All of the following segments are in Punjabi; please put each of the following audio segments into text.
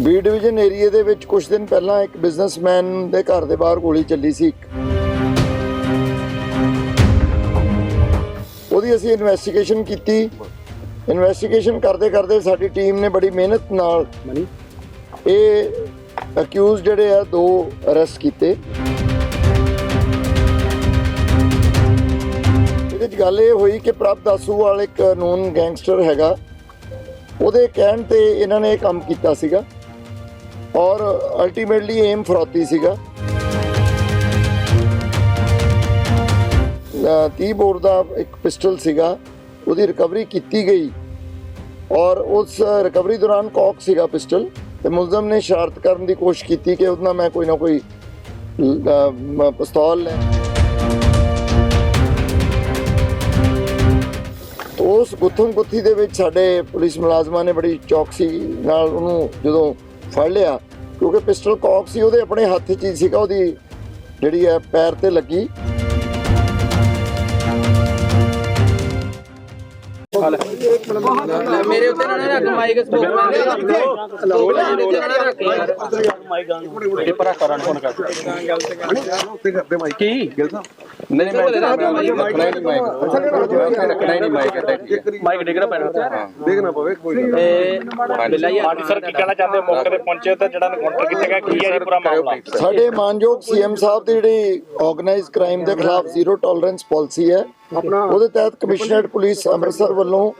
ਬੀ ਡਿਵੀਜ਼ਨ ਏਰੀਆ ਦੇ ਵਿੱਚ ਕੁਝ ਦਿਨ ਪਹਿਲਾਂ ਇੱਕ ਬਿਜ਼ਨਸਮੈਨ ਦੇ ਘਰ ਦੇ ਬਾਹਰ ਗੋਲੀ ਚੱਲੀ ਸੀ ਉਹਦੀ ਅਸੀਂ ਇਨਵੈਸਟੀਗੇਸ਼ਨ ਕੀਤੀ। ਇਨਵੈਸਟੀਗੇਸ਼ਨ ਕਰਦੇ ਕਰਦੇ ਸਾਡੀ ਟੀਮ ਨੇ ਬੜੀ ਮਿਹਨਤ ਨਾਲ ਇਹ ਅਕਿਊਜ਼ ਜਿਹੜੇ ਆ ਦੋ ਅਰੈਸਟ ਕੀਤੇ। ਇਹਦੇ ਚ ਗੱਲ ਇਹ ਹੋਈ ਕਿ ਪ੍ਰਭ ਦਾਸੂ ਵਾਲ ਇੱਕ ਨੋਨ ਗੈਂਗਸਟਰ ਹੈਗਾ। ਉਹਦੇ ਕਹਿਣ ਤੇ ਇਹਨਾਂ ਨੇ ਇਹ ਕੰਮ ਕੀਤਾ ਸੀਗਾ। ਔਰ ਅਲਟੀਮੇਟਲੀ ਏਮ ਫਰੋਤੀ ਸੀਗਾ। ਅਹ 30 ਬੋਰ ਦਾ ਇੱਕ ਪਿਸਟਲ ਸੀਗਾ, ਉਹਦੀ ਰਿਕਵਰੀ ਕੀਤੀ ਗਈ। ਔਰ ਉਸ ਰਿਕਵਰੀ ਦੌਰਾਨ ਕੌਕ ਸੀਗਾ ਪਿਸਟਲ, ਤੇ ਮੁਲਜ਼ਮ ਨੇ ਸ਼ਰਾਰਤ ਕਰਨ ਦੀ ਕੋਸ਼ਿਸ਼ ਕੀਤੀ ਕਿ ਉਹਦੇ ਮੈਂ ਕੋਈ ਨਾ ਕੋਈ ਪਿਸਤੌਲ ਲੈ। ਉਸ ਗੁੱਥਮ ਗੁੱਥੀ ਦੇ ਵਿੱਚ ਸਾਡੇ ਪੁਲਿਸ ਮੁਲਾਜ਼ਮਾਂ ਨੇ ਬੜੀ ਚੌਕਸੀ ਨਾਲ ਉਹਨੂੰ ਜਦੋਂ ਫੜ ਲਿਆ ਕਿਉਂਕਿ ਪਿਸਟਲ ਕੌਕ ਸੀ ਉਹਦੇ ਆਪਣੇ ਹੱਥ 'ਚ ਹੀ ਸੀਗਾ ਉਹਦੀ ਜਿਹੜੀ ਹੈ ਪੈਰ ਤੇ ਲੱਗੀ। ਮੇਰੇ ਉੱਤੇ ਨਾ ਰੱਖ ਮਾਈਕ ਸਟੋਕ ਮੇਰੇ ਉੱਤੇ ਨਾ ਰੱਖ। ਯਾਰ ਕੀ? ਨਹੀਂ ਮੈਂ ਰੱਖਣਾ ਨਹੀਂ ਮਾਈਕ ਰੱਖਣਾ ਹੀ ਨਹੀਂ ਮਾਈਕ ਮਾਈਕ ਡਿੱਗਣਾ ਪੈਣਾ। ਦੇਖਣਾ ਪਵੇ ਕੋਈ ਤੇ ਬਿੱਲਾ ਯਾਰ ਹਾਂਜੀ ਸਰ ਕੀ ਕਹਿਣਾ ਚਾਹੁੰਦੇ ਹੋ? ਮੌਕੇ ਤੇ ਪਹੁੰਚੇ ਤਾਂ ਜਿਹੜਾ ਐਨਕਾਊਂਟਰ ਕੀਤਾ ਗਿਆ ਕੀ ਹੈ ਜੀ ਪੂਰਾ ਮਾਮਲਾ? ਸਾਡੇ ਮਾਨਯੋਗ ਸੀਐਮ ਸਾਹਿਬ ਦੀ ਜਿਹੜੀ ਆਰਗੇਨਾਈਜ਼ ਕ੍ਰਾਈਮ ਦੇ ਖਿਲਾਫ ਜ਼ੀਰੋ ਟੋਲਰੈਂਸ ਪਾਲਿਸੀ ਹੈ ਉਹਦੇ ਤਹਿਤ ਕਮਿਸ਼ਨਰੇਟ ਪੁਲਿਸ ਅੰਮ੍ਰਿਤਸਰ ਵੱਲੋਂ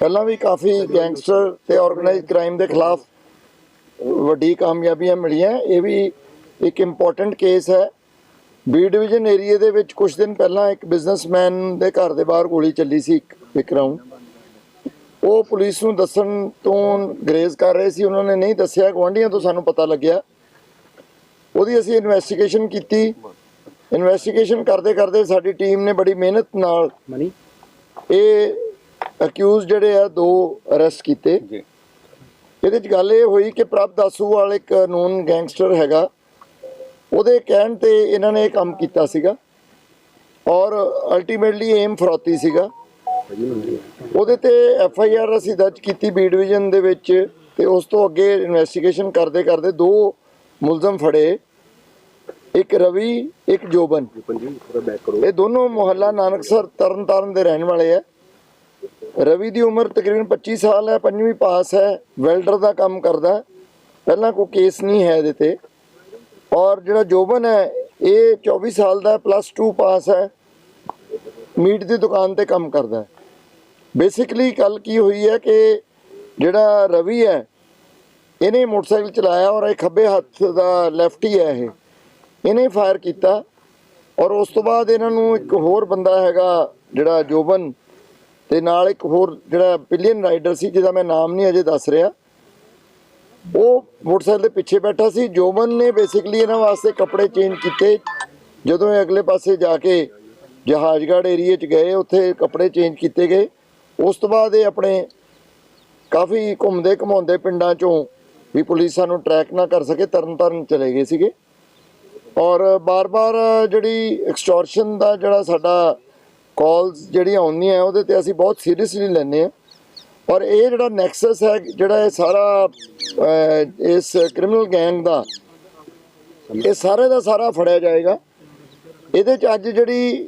ਪਹਿਲਾਂ ਵੀ ਕਾਫੀ ਗੈਂਗਸਟਰ ਤੇ ਆਰਗੇਨਾਈਜ਼ ਕ੍ਰਾਈਮ ਦੇ ਖਿਲਾਫ ਵੱਡੀ ਕਾਮਯਾਬੀਆਂ ਮਿਲੀਆਂ। ਇਹ ਵੀ ਇੱਕ ਇੰਪੋਰਟੈਂਟ ਕੇਸ ਹੈ। ਬੀ ਡਿਵੀਜ਼ਨ ਏਰੀਆ ਦੇ ਵਿੱਚ ਕੁਝ ਦਿਨ ਪਹਿਲਾਂ ਇੱਕ ਬਿਜ਼ਨਸਮੈਨ ਦੇ ਘਰ ਦੇ ਬਾਹਰ ਗੋਲੀ ਚੱਲੀ ਸੀ ਰਾਉਂਡ ਉਹ ਪੁਲਿਸ ਨੂੰ ਦੱਸਣ ਤੋਂ ਗਰੇਜ਼ ਕਰ ਰਹੇ ਸੀ। ਉਹਨਾਂ ਨੇ ਨਹੀਂ ਦੱਸਿਆ। ਗਵਾਂਢੀਆਂ ਤੋਂ ਸਾਨੂੰ ਪਤਾ ਲੱਗਿਆ। ਉਹਦੀ ਅਸੀਂ ਇਨਵੈਸਟੀਗੇਸ਼ਨ ਕੀਤੀ। ਇਨਵੈਸਟੀਗੇਸ਼ਨ ਕਰਦੇ ਕਰਦੇ ਸਾਡੀ ਟੀਮ ਨੇ ਬੜੀ ਮਿਹਨਤ ਨਾਲ ਇਹ ਅਕਿਊਜ਼ ਜਿਹੜੇ ਆ ਦੋ ਅਰੈਸਟ ਕੀਤੇ। ਇਹਦੇ ਚ ਗੱਲ ਇਹ ਹੋਈ ਕਿ ਪ੍ਰਭ ਦਾਸੂ ਵਾਲ ਇੱਕ ਨੋਨ ਗੈਂਗਸਟਰ ਹੈਗਾ। ਉਹਦੇ ਕਹਿਣ ਤੇ ਇਹਨਾਂ ਨੇ ਇਹ ਕੰਮ ਕੀਤਾ ਸੀਗਾ। ਔਰ ਅਲਟੀਮੇਟਲੀ ਏਮ ਫਰੋਤੀ ਸੀਗਾ। ਉਹਦੇ ਤੇ ਐਫ ਆਈ ਆਰ ਅਸੀਂ ਦਰਜ ਕੀਤੀ ਬੀ ਡਿਵੀਜ਼ਨ ਦੇ ਵਿੱਚ ਤੇ ਉਸ ਤੋਂ ਅੱਗੇ ਇਨਵੈਸਟੀਗੇਸ਼ਨ ਕਰਦੇ ਕਰਦੇ ਦੋ ਮੁਲਜ਼ਮ ਫੜੇ। ਇੱਕ ਰਵੀ, ਇੱਕ ਜੋਬਨ। ਇਹ ਦੋਨੋਂ ਮੁਹੱਲਾ ਨਾਨਕਸਰ, ਤਰਨਤਾਰਨ ਦੇ ਰਹਿਣ ਵਾਲੇ ਆ। ਰਵੀ ਦੀ ਉਮਰ ਤਕਰੀਬਨ 25 ਸਾਲ ਹੈ, ਪੰਜਵੀਂ ਪਾਸ ਹੈ ਵੈਲਡਰ ਦਾ ਕੰਮ ਕਰਦਾ। ਪਹਿਲਾਂ ਕੋਈ ਕੇਸ ਨਹੀਂ ਹੈ ਇਹਦੇ ਤੇ। ਔਰ ਜਿਹੜਾ ਜੋਬਨ ਹੈ, ਇਹ 24 ਸਾਲ ਦਾ ਪਲੱਸ 2 ਪਾਸ ਹੈ। ਮੀਟ ਦੀ ਦੁਕਾਨ ਤੇ ਕੰਮ ਕਰਦਾ ਹੈ। ਬੇਸਿਕਲੀ ਗੱਲ ਕੀ ਹੋਈ ਹੈ ਕਿ ਜਿਹੜਾ ਰਵੀ ਹੈ, ਇਹਨੇ ਮੋਟਰਸਾਈਕਲ ਚਲਾਇਆ ਔਰ ਇਹ ਖੱਬੇ ਹੱਥ ਦਾ ਲੈਫਟੀ ਹੈ ਇਹ। ਇਹਨੇ ਫਾਇਰ ਕੀਤਾ ਔਰ ਉਸ ਤੋਂ ਬਾਅਦ ਇਹਨਾਂ ਨੂੰ ਇੱਕ ਹੋਰ ਬੰਦਾ ਹੈਗਾ ਜਿਹੜਾ ਜੋਬਨ ਤੇ ਨਾਲ ਇੱਕ ਹੋਰ ਜਿਹੜਾ ਪਿਲੀਅਨ ਰਾਈਡਰ ਸੀ, ਜਿਹਦਾ ਮੈਂ ਨਾਮ ਨਹੀਂ ਅਜੇ ਦੱਸ ਰਿਹਾ। ਉਹ ਮੋਟਰਸਾਈਕਲ ਦੇ ਪਿੱਛੇ ਬੈਠਾ ਸੀ। ਜੋਮਨ ਨੇ ਬੇਸਿਕਲੀ ਇਹਨਾਂ ਵਾਸਤੇ ਕੱਪੜੇ ਚੇਂਜ ਕੀਤੇ। ਜਦੋਂ ਇਹ ਅਗਲੇ ਪਾਸੇ ਜਾ ਕੇ ਜਹਾਜ਼ਗੜ੍ਹ ਏਰੀਏ 'ਚ ਗਏ, ਉੱਥੇ ਕੱਪੜੇ ਚੇਂਜ ਕੀਤੇ ਗਏ। ਉਸ ਤੋਂ ਬਾਅਦ ਇਹ ਆਪਣੇ ਕਾਫੀ ਘੁੰਮਦੇ ਘਮਾਉਂਦੇ ਪਿੰਡਾਂ 'ਚੋਂ ਵੀ ਪੁਲਿਸ ਸਾਨੂੰ ਟਰੈਕ ਨਾ ਕਰ ਸਕੇ ਤਰਨ ਤਾਰਨ ਚਲੇ ਗਏ ਸੀਗੇ। ਔਰ ਬਾਰ-ਬਾਰ ਜਿਹੜੀ ਐਕਸਟੋਰਸ਼ਨ ਦਾ ਜਿਹੜਾ ਸਾਡਾ ਕਾਲਸ ਜਿਹੜੀਆਂ ਆਉਂਦੀਆਂ ਉਹਦੇ ਤੇ ਅਸੀਂ ਬਹੁਤ ਸੀਰੀਅਸਲੀ ਲੈਂਦੇ ਆ ਔਰ ਇਹ ਜਿਹੜਾ ਨੈਕਸਸ ਹੈ, ਜਿਹੜਾ ਇਹ ਸਾਰਾ ਇਸ ਕ੍ਰਿਮੀਨਲ ਗੈਂਗ ਦਾ ਇਹ ਸਾਰੇ ਦਾ ਸਾਰਾ ਫੜਿਆ ਜਾਏਗਾ ਇਹਦੇ ਚ ਅੱਜ ਜਿਹੜੀ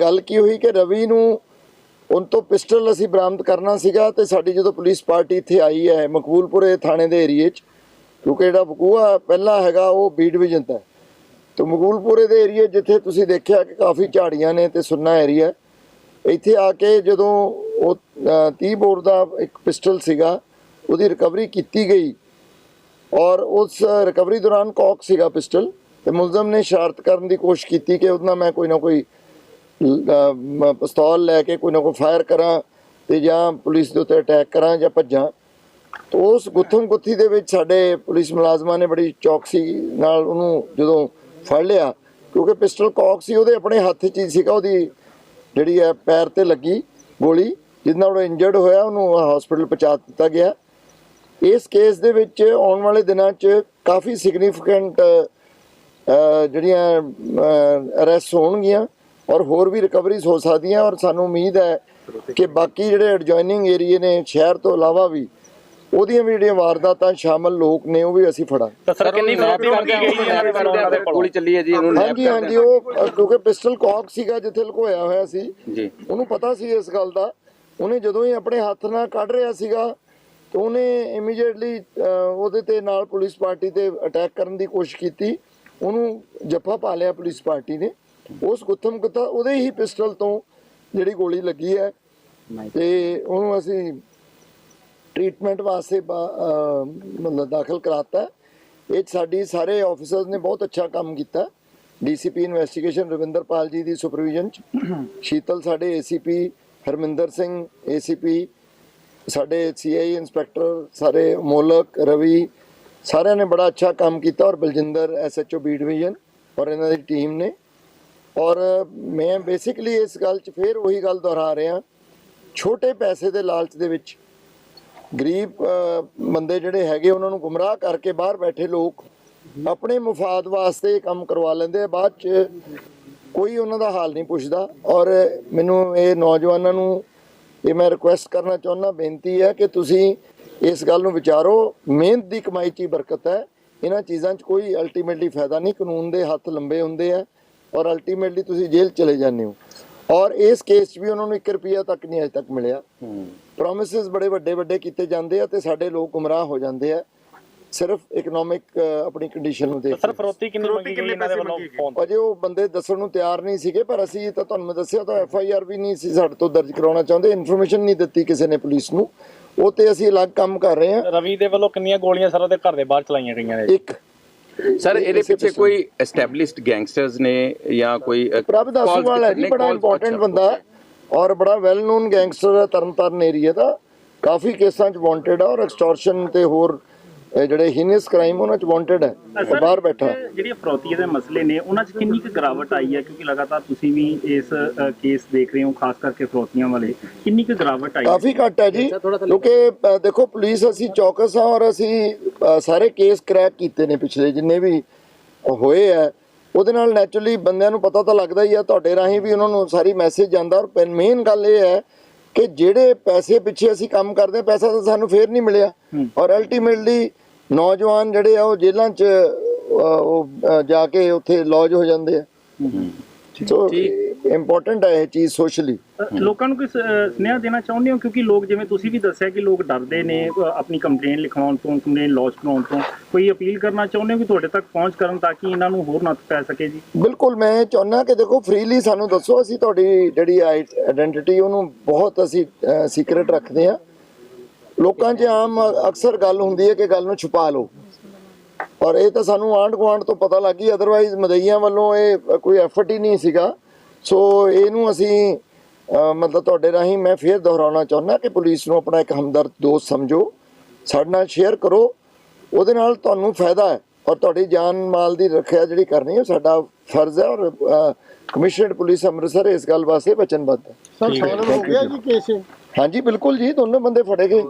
ਗੱਲ ਕੀ ਹੋਈ ਕਿ ਰਵੀ ਨੂੰ ਉਨ ਤੋਂ ਪਿਸਟਲ ਅਸੀਂ ਬਰਾਮਦ ਕਰਨਾ ਸੀਗਾ ਤੇ ਸਾਡੀ ਜਦੋਂ ਪੁਲਿਸ ਪਾਰਟੀ ਇੱਥੇ ਆਈ ਹੈ ਮਕਬੂਲਪੁਰੇ ਥਾਣੇ ਦੇ ਏਰੀਏ 'ਚ ਕਿਉਂਕਿ ਜਿਹੜਾ ਬਕੂਆ ਪਹਿਲਾ ਹੈਗਾ ਉਹ ਬੀ ਡਿਵੀਜ਼ਨ ਦਾ ਹੈ। ਤੇ ਮਕਬੂਲਪੁਰੇ ਦੇ ਏਰੀਏ ਜਿੱਥੇ ਤੁਸੀਂ ਦੇਖਿਆ ਕਿ ਕਾਫੀ ਝਾੜੀਆਂ ਨੇ ਤੇ ਸੁੰਨਾ ਏਰੀਆ ਇੱਥੇ ਆ ਕੇ ਜਦੋਂ ਉਹ ਅਹ, 30 ਬੋਰ ਦਾ ਇੱਕ ਪਿਸਟਲ ਸੀਗਾ ਉਹਦੀ ਰਿਕਵਰੀ ਕੀਤੀ ਗਈ। ਔਰ ਉਸ ਰਿਕਵਰੀ ਦੌਰਾਨ ਕੌਕ ਸੀਗਾ ਪਿਸਟਲ ਤੇ ਮੁਲਜ਼ਮ ਨੇ ਸ਼ਰਾਰਤ ਕਰਨ ਦੀ ਕੋਸ਼ਿਸ਼ ਕੀਤੀ ਕਿ ਉਹਦੇ ਮੈਂ ਕੋਈ ਨਾ ਕੋਈ ਪਿਸਤੌਲ ਲੈ ਕੇ ਕੋਈ ਨਾ ਕੋਈ ਫਾਇਰ ਕਰਾਂ ਤੇ ਜਾਂ ਪੁਲਿਸ ਦੇ ਉੱਤੇ ਅਟੈਕ ਕਰਾਂ ਜਾਂ ਭੱਜਾਂ। ਤੋ ਉਸ ਗੁੱਥਮ ਗੁੱਥੀ ਦੇ ਵਿੱਚ ਸਾਡੇ ਪੁਲਿਸ ਮੁਲਾਜ਼ਮਾਂ ਨੇ ਬੜੀ ਚੌਕਸੀ ਨਾਲ ਉਹਨੂੰ ਜਦੋਂ ਫੜ ਲਿਆ, ਕਿਉਂਕਿ ਪਿਸਟਲ ਕੌਕ ਸੀ, ਉਹਦੇ ਆਪਣੇ ਹੱਥ 'ਚ ਹੀ ਸੀਗਾ, ਉਹਦੀ ਜਿਹੜੀ ਹੈ ਪੈਰ ਤੇ ਲੱਗੀ ਗੋਲੀ ਜਿਹਦੇ ਉਹ ਇੰਜਰਡ ਹੋਇਆ, ਉਹਨੂੰ ਹਸਪੀਟਲ ਪਹੁੰਚਾ ਦਿੱਤਾ ਗਿਆ। ਇਸ ਕੇਸ ਦੇ ਵਿੱਚ ਆਉਣ ਵਾਲੇ ਦਿਨਾਂ 'ਚ ਕਾਫੀ ਸਿਗਨੀਫੀਕੈਂਟ ਜਿਹੜੀਆਂ ਅਰੈਸਟ ਹੋਣਗੀਆਂ ਔਰ ਹੋਰ ਵੀ ਰਿਕਵਰੀਜ਼ ਹੋ ਸਕਦੀਆਂ ਔਰ ਸਾਨੂੰ ਉਮੀਦ ਹੈ ਕਿ ਬਾਕੀ ਜਿਹੜੇ ਐਡਜੋਇਨਿੰਗ ਏਰੀਏ ਨੇ ਸ਼ਹਿਰ ਤੋਂ ਇਲਾਵਾ ਵੀ ਉਹਦੀਆਂ ਵੀ ਜਿਹੜੀਆਂ ਵਾਰਦਾਤਾਂ ਸ਼ਾਮਲ ਲੋਕ ਨੇ ਉਹ ਵੀ ਅਸੀਂ ਫੜਾਂਗੇ। ਤਾਂ ਸਰ ਕਿੰਨੀ ਫਰੋਤੀ ਕੀਤੀ ਗਈ ਗੋਲੀ ਚੱਲੀ ਹੈ ਜੀ ਉਹਨੂੰ ਹਾਂਜੀ ਹਾਂਜੀ ਉਹ ਕਿਉਂਕਿ ਪਿਸਟਲ ਕੌਕ ਸੀਗਾ ਜਿੱਥੇ ਲੁਕੋਇਆ ਹੋਇਆ ਸੀ। ਜੀ। ਉਹਨੂੰ ਪਤਾ ਸੀ ਇਸ ਗੱਲ ਦਾ। ਉਹਨੇ ਜਦੋਂ ਹੀ ਆਪਣੇ ਹੱਥ ਨਾਲ ਕੱਢ ਰਿਹਾ ਸੀਗਾ ਤੇ ਉਹਨੇ ਇਮੀਡੀਏਟਲੀ ਉਹਦੇ ਤੇ ਨਾਲ ਪੁਲਿਸ ਪਾਰਟੀ ਤੇ ਅਟੈਕ ਕਰਨ ਦੀ ਕੋਸ਼ਿਸ਼ ਕੀਤੀ। ਉਹਨੂੰ ਜੱਫਾ ਪਾ ਲਿਆ ਪੁਲਿਸ ਪਾਰਟੀ ਨੇ। ਉਸ ਗੁੱਥਮ ਗੁੱਥਾ ਉਹਦੇ ਹੀ ਪਿਸਟਲ ਤੋਂ ਜਿਹੜੀ ਗੋਲੀ ਲੱਗੀ ਹੈ। ਤੇ ਉਹਨੂੰ ਅਸੀਂ ਟ੍ਰੀਟਮੈਂਟ ਵਾਸਤੇ ਮਤਲਬ ਦਾਖਲ ਕਰਾਤਾ। ਇਹ ਸਾਡੀ ਸਾਰੇ ਆਫੀਸਰਸ ਨੇ ਬਹੁਤ ਅੱਛਾ ਕੰਮ ਕੀਤਾ। ਡੀਸੀਪੀ ਇਨਵੈਸਟੀਗੇਸ਼ਨ ਰਵਿੰਦਰਪਾਲ ਜੀ ਦੀ ਸੁਪਰਵਿਜ਼ਨ ਚ। ਸ਼ੀਤਲ ਸਾਡੇ ਏਸੀਪੀ ਹਰਮਿੰਦਰ ਸਿੰਘ ਏਸੀਪੀ ਸਾਡੇ ਸੀਆਈ ਇੰਸਪੈਕਟਰ ਸਾਰੇ ਮੋਲਕ, ਰਵੀ, ਸਾਰਿਆਂ ਨੇ ਬੜਾ ਅੱਛਾ ਕੰਮ ਕੀਤਾ ਔਰ ਬਲਜਿੰਦਰ ਐਸਐਚਓ ਬੀ ਡਿਵੀਜ਼ਨ ਔਰ ਇਹਨਾਂ ਦੀ ਟੀਮ ਨੇ। ਔਰ ਮੈਂ ਬੇਸਿਕਲੀ ਇਸ ਗੱਲ 'ਚ ਫੇਰ ਉਹੀ ਗੱਲ ਦੁਹਰਾ ਰਿਹਾ, ਛੋਟੇ ਪੈਸੇ ਦੇ ਲਾਲਚ ਦੇ ਵਿੱਚ ਗਰੀਬ ਬੰਦੇ ਜਿਹੜੇ ਹੈਗੇ ਉਹਨਾਂ ਨੂੰ ਗੁੰਮਰਾਹ ਕਰਕੇ ਬਾਹਰ ਬੈਠੇ ਲੋਕ ਆਪਣੇ ਮੁਫਾਦ ਵਾਸਤੇ ਕੰਮ ਕਰਵਾ ਲੈਂਦੇ ਆ, ਬਾਅਦ 'ਚ ਕੋਈ ਉਹਨਾਂ ਦਾ ਹਾਲ ਨਹੀਂ ਪੁੱਛਦਾ। ਔਰ ਮੈਨੂੰ ਇਹ ਨੌਜਵਾਨਾਂ ਨੂੰ ਇਹ ਮੈਂ ਰਿਕੁਐਸਟ ਕਰਨਾ ਚਾਹੁੰਦਾ ਬੇਨਤੀ ਹੈ ਕਿ ਤੁਸੀਂ ਇਸ ਗੱਲ ਨੂੰ ਵਿਚਾਰੋ ਮਿਹਨਤ ਦੀ ਕਮਾਈ 'ਚ ਹੀ ਬਰਕਤ ਹੈ। ਇਹਨਾਂ ਚੀਜ਼ਾਂ 'ਚ ਕੋਈ ਅਲਟੀਮੇਟਲੀ ਫਾਇਦਾ ਨਹੀਂ ਕਾਨੂੰਨ ਦੇ ਹੱਥ ਲੰਬੇ ਹੁੰਦੇ ਆ ਔਰ ਅਲਟੀਮੇਟਲੀ ਤੁਸੀਂ ਜੇਲ੍ਹ ਚਲੇ ਜਾਂਦੇ ਹੋ। ਔਰ ਇਸ ਕੇਸ 'ਚ ਵੀ ਉਹਨਾਂ ਨੂੰ 1 ਰੁਪਿਆ ਤੱਕ ਨਹੀਂ ਅਜੇ ਤੱਕ ਮਿਲਿਆ। ਪ੍ਰੋਮਿਸਸ ਬੜੇ ਵੱਡੇ ਵੱਡੇ ਕੀਤੇ ਜਾਂਦੇ ਆ ਤੇ ਸਾਡੇ ਲੋਕ ਗੁੰਮਰਾਹ ਹੋ ਜਾਂਦੇ ਆ। ਸਿਰਫ ਇਕਨੋਮਿਕ ਆਪਣੀ ਕੰਡੀਸ਼ਨ ਨੂੰ ਦੇਖ ਸਰ ਫਰੋਤੀ ਕਿੰਨੀ ਮੰਗੀ ਗਈ ਇਹਨਾਂ ਦੇ ਵੱਲੋਂ ਫੋਨ ਅਜੇ ਉਹ ਬੰਦੇ ਦੱਸਣ ਨੂੰ ਤਿਆਰ ਨਹੀਂ ਸੀਗੇ ਪਰ ਅਸੀਂ ਤਾਂ ਤੁਹਾਨੂੰ ਮੈਂ ਦੱਸਿਆ ਤਾਂ ਐਫ ਆਈ ਆਰ ਵੀ ਨਹੀਂ ਸੀ ਸਾਡੇ ਤੋਂ ਦਰਜ ਕਰਾਉਣਾ ਚਾਹੁੰਦੇ ਇਨਫੋਰਮੇਸ਼ਨ ਨਹੀਂ ਦਿੱਤੀ ਕਿਸੇ ਨੇ ਪੁਲਿਸ ਨੂੰ। ਉਹ ਤੇ ਅਸੀਂ ਅਲੱਗ ਕੰਮ ਕਰ ਰਹੇ ਹਾਂ। ਰਵੀ ਦੇ ਵੱਲੋਂ ਕਿੰਨੀਆਂ ਗੋਲੀਆਂ ਸਰ ਉਹਦੇ ਘਰ ਦੇ ਬਾਹਰ ਚਲਾਈਆਂ ਗਈਆਂ ਨੇ? ਇੱਕ। ਸਰ ਇਹਦੇ ਪਿੱਛੇ। ਕੋਈ ਐਸਟੈਬਲਿਸ਼ਡ ਗੈਂਗਸਟਰਸ ਨੇ ਜਾਂ ਕੋਈ ਪ੍ਰਭ ਦਾਸੂਵਾਲ ਹੈ ਜੀ ਬੜਾ ਇੰਪੋਰਟੈਂਟ ਬੰਦਾ ਹੈ ਔਰ ਬੜਾ ਵੈਲ ਨੋਨ ਗੈਂਗਸਟਰ ਹੈ ਤਰਨਤਾਰਨ ਏਰੀਆ ਦਾ। ਕਾਫੀ ਕੇਸਾਂ 'ਚ ਵਾਂਟਡ ਹੈ ਔਰ ਐਕਸਟੋਰਸ਼ਨ ਤੇ ਹੋਰ ਇਹ ਜਿਹੜੇ ਹੀਨਸ ਕ੍ਰਾਈਮ ਉਹਨਾਂ 'ਚ ਵਾਂਟਡ ਹੈ ਉਹ ਬਾਹਰ ਬੈਠਾ। ਹੈ। ਜਿਹੜੀਆਂ ਫਰੋਤੀ ਦੇ ਮਸਲੇ ਨੇ ਉਹਨਾਂ 'ਚ ਕਿੰਨੀ ਕੁ ਗਿਰਾਵਟ ਆਈ ਹੈ? ਕਿਉਂਕਿ ਲਗਾਤਾਰ ਤੁਸੀਂ ਵੀ ਇਸ ਕੇਸ ਦੇਖ ਰਹੇ ਹੋ ਖਾਸ ਕਰਕੇ ਫਰੋਤੀਆਂ ਵਾਲੇ। ਕਿੰਨੀ ਕੁ ਗਿਰਾਵਟ ਆਈ ਹੈ? ਕਾਫੀ ਘੱਟ ਹੈ ਜੀ ਕਿਉਂਕਿ ਦੇਖੋ ਪੁਲਿਸ ਅਸੀਂ ਚੌਕਸ ਹਾਂ ਔਰ ਅਸੀਂ ਸਾਰੇ ਕੇਸ ਕ੍ਰੈਕ ਕੀਤੇ ਨੇ ਪਿਛਲੇ ਜਿੰਨੇ ਵੀ ਹੋਏ ਆ ਉਹਦੇ ਨਾਲ ਨੈਚੁਰਲੀ ਬੰਦਿਆਂ ਨੂੰ ਪਤਾ ਤਾਂ ਲੱਗਦਾ ਹੀ ਆ ਤੁਹਾਡੇ ਰਾਹੀਂ ਵੀ ਉਹਨਾਂ ਨੂੰ ਸਾਰੀ ਮੈਸੇਜ ਜਾਂਦਾ। ਔਰ ਮੇਨ ਗੱਲ ਇਹ ਹੈ ਕਿ ਜਿਹੜੇ ਪੈਸੇ ਪਿੱਛੇ ਅਸੀਂ ਕੰਮ ਕਰਦੇ ਪੈਸਾ ਤਾਂ ਸਾਨੂੰ ਫੇਰ ਨਹੀਂ ਮਿਲਿਆ। ਔਰ ਅਲਟੀਮੇਟਲੀ ਨੌਜਵਾਨ ਜਿਹੜੇ ਆ ਉਹ ਜੇਲ੍ਹਾਂ 'ਚ ਉਹ ਜਾ ਕੇ ਉੱਥੇ ਲੌਜ ਹੋ ਜਾਂਦੇ ਆ। ਸੋ ਇੰਪੋਰਟੈਂਟ ਹੈ ਇਹ ਚੀਜ਼ ਸੋਸ਼ਲੀ ਲੋਕਾਂ ਨੂੰ ਕੋਈ ਸੁਨੇਹਾ ਦੇਣਾ ਚਾਹੁੰਦੇ ਹੋ? ਕਿਉਂਕਿ ਲੋਕ ਜਿਵੇਂ ਤੁਸੀਂ ਵੀ ਦੱਸਿਆ ਕਿ ਲੋਕ ਡਰਦੇ ਨੇ ਆਪਣੀ ਕੰਪਲੇਨ ਲਿਖਾਉਣ ਤੋਂ ਕੰਪਲੇਨ ਲੌਜ ਕਰਾਉਣ ਤੋਂ ਕੋਈ ਅਪੀਲ ਕਰਨਾ ਚਾਹੁੰਦੇ ਹੋ ਕਿ ਤੁਹਾਡੇ ਤੱਕ ਪਹੁੰਚ ਕਰਨ ਤਾਂ ਕਿ ਇਹਨਾਂ ਨੂੰ ਹੋਰ ਨੱਥ ਪੈ ਸਕੇ ਜੀ? ਬਿਲਕੁਲ ਮੈਂ ਚਾਹੁੰਦਾ ਕਿ ਦੇਖੋ ਫ੍ਰੀਲੀ ਸਾਨੂੰ ਦੱਸੋ ਅਸੀਂ ਤੁਹਾਡੀ ਜਿਹੜੀ ਆਇਡੈਂਟੀਟੀ ਉਹਨੂੰ ਬਹੁਤ ਅਸੀਂ ਸੀਕ੍ਰੀਟ ਰੱਖਦੇ ਆ ਲੋਕਾਂ 'ਚ ਆਮ ਅਕਸਰ ਗੱਲ ਹੁੰਦੀ ਹੈ ਕਿ ਗੱਲ ਨੂੰ ਛੁਪਾ ਲਓ। ਔਰ ਇਹ ਤਾਂ ਸਾਨੂੰ ਆਂਢ ਗੁਆਂਢ ਤੋਂ ਪਤਾ ਲੱਗ ਗਈ ਅਦਰਵਾਈਜ਼ ਮਦਈਆਂ ਵੱਲੋਂ ਇਹ ਕੋਈ ਐਫਰਟ ਹੀ ਨਹੀਂ ਸੀਗਾ। ਸੋ ਇਹਨੂੰ ਅਸੀਂ ਮਤਲਬ ਤੁਹਾਡੇ ਰਾਹੀਂ ਮੈਂ ਫੇਰ ਦੁਹਰਾਉਣਾ ਚਾਹੁੰਦਾ ਕਿ ਪੁਲਿਸ ਨੂੰ ਆਪਣਾ ਇੱਕ ਹਮਦਰਦ ਦੋਸਤ ਸਮਝੋ। ਸਾਡੇ ਨਾਲ ਸ਼ੇਅਰ ਕਰੋ। ਉਹਦੇ ਨਾਲ ਤੁਹਾਨੂੰ ਫਾਇਦਾ ਹੈ। ਔਰ ਤੁਹਾਡੀ ਜਾਨ ਮਾਲ ਦੀ ਰੱਖਿਆ ਜਿਹੜੀ ਕਰਨੀ ਹੈ ਸਾਡਾ ਫਰਜ਼ ਹੈ। ਔਰ ਕਮਿਸ਼ਨਰਡ ਪੁਲਿਸ ਅੰਮ੍ਰਿਤਸਰ ਇਸ ਗੱਲ ਵਾਸਤੇ ਵਚਨਬੱਧ ਹੈ। ਸਰ ਫਾਈਨਲ ਹੋ ਗਿਆ ਜੀ ਕੇਸ ਹਾਂਜੀ ਬਿਲਕੁਲ ਜੀ ਦੋਨੋਂ ਬੰਦੇ ਫੜੇ ਗਏ।